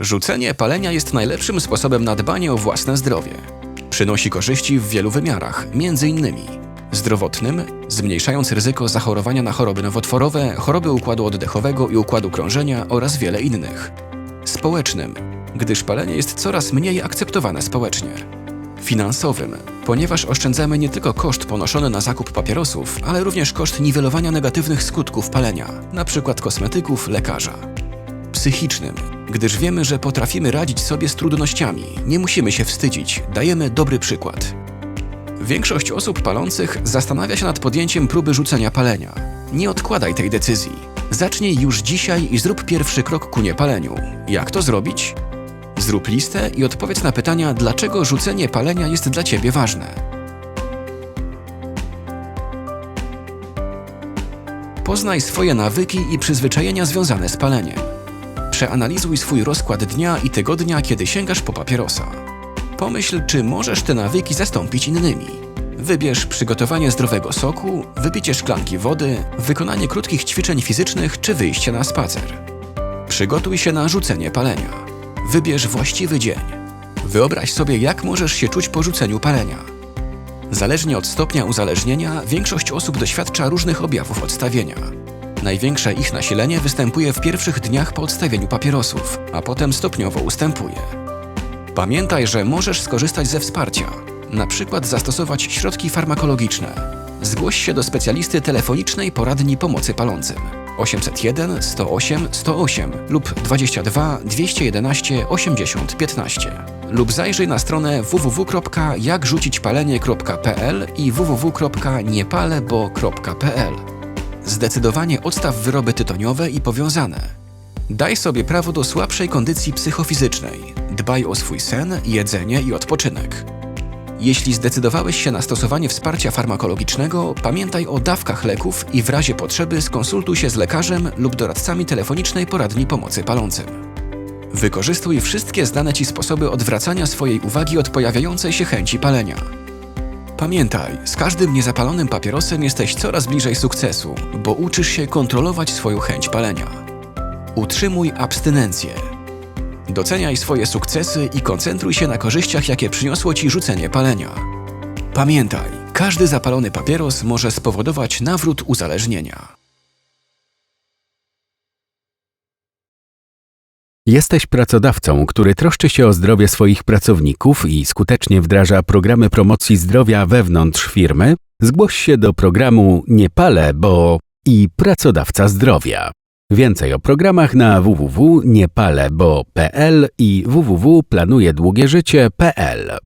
Rzucenie palenia jest najlepszym sposobem na dbanie o własne zdrowie. Przynosi korzyści w wielu wymiarach, m.in. zdrowotnym, zmniejszając ryzyko zachorowania na choroby nowotworowe, choroby układu oddechowego i układu krążenia oraz wiele innych. Społecznym, gdyż palenie jest coraz mniej akceptowane społecznie. Finansowym, ponieważ oszczędzamy nie tylko koszt ponoszony na zakup papierosów, ale również koszt niwelowania negatywnych skutków palenia, np. kosmetyków, lekarza psychicznym, gdyż wiemy, że potrafimy radzić sobie z trudnościami, nie musimy się wstydzić, dajemy dobry przykład. Większość osób palących zastanawia się nad podjęciem próby rzucenia palenia. Nie odkładaj tej decyzji. Zacznij już dzisiaj i zrób pierwszy krok ku niepaleniu. Jak to zrobić? Zrób listę i odpowiedz na pytania, dlaczego rzucenie palenia jest dla Ciebie ważne. Poznaj swoje nawyki i przyzwyczajenia związane z paleniem. Przeanalizuj swój rozkład dnia i tygodnia, kiedy sięgasz po papierosa. Pomyśl, czy możesz te nawyki zastąpić innymi. Wybierz przygotowanie zdrowego soku, wypicie szklanki wody, wykonanie krótkich ćwiczeń fizycznych czy wyjście na spacer. Przygotuj się na rzucenie palenia. Wybierz właściwy dzień. Wyobraź sobie, jak możesz się czuć po rzuceniu palenia. Zależnie od stopnia uzależnienia, większość osób doświadcza różnych objawów odstawienia. Największe ich nasilenie występuje w pierwszych dniach po odstawieniu papierosów, a potem stopniowo ustępuje. Pamiętaj, że możesz skorzystać ze wsparcia, na przykład zastosować środki farmakologiczne. Zgłoś się do specjalisty telefonicznej poradni pomocy palącym 801 108 108 lub 22 211 80 15 lub zajrzyj na stronę www.jakrzucićpalenie.pl i www.niepalebo.pl. Zdecydowanie odstaw wyroby tytoniowe i powiązane. Daj sobie prawo do słabszej kondycji psychofizycznej. Dbaj o swój sen, jedzenie i odpoczynek. Jeśli zdecydowałeś się na stosowanie wsparcia farmakologicznego, pamiętaj o dawkach leków i w razie potrzeby skonsultuj się z lekarzem lub doradcami telefonicznej poradni pomocy palącym. Wykorzystuj wszystkie znane Ci sposoby odwracania swojej uwagi od pojawiającej się chęci palenia. Pamiętaj, z każdym niezapalonym papierosem jesteś coraz bliżej sukcesu, bo uczysz się kontrolować swoją chęć palenia. Utrzymuj abstynencję. Doceniaj swoje sukcesy i koncentruj się na korzyściach, jakie przyniosło ci rzucenie palenia. Pamiętaj, każdy zapalony papieros może spowodować nawrót uzależnienia. Jesteś pracodawcą, który troszczy się o zdrowie swoich pracowników i skutecznie wdraża programy promocji zdrowia wewnątrz firmy? Zgłoś się do programu Nie palę, bo i pracodawca zdrowia. Więcej o programach na www.niepalebo.pl i www.planujedługieżycie.pl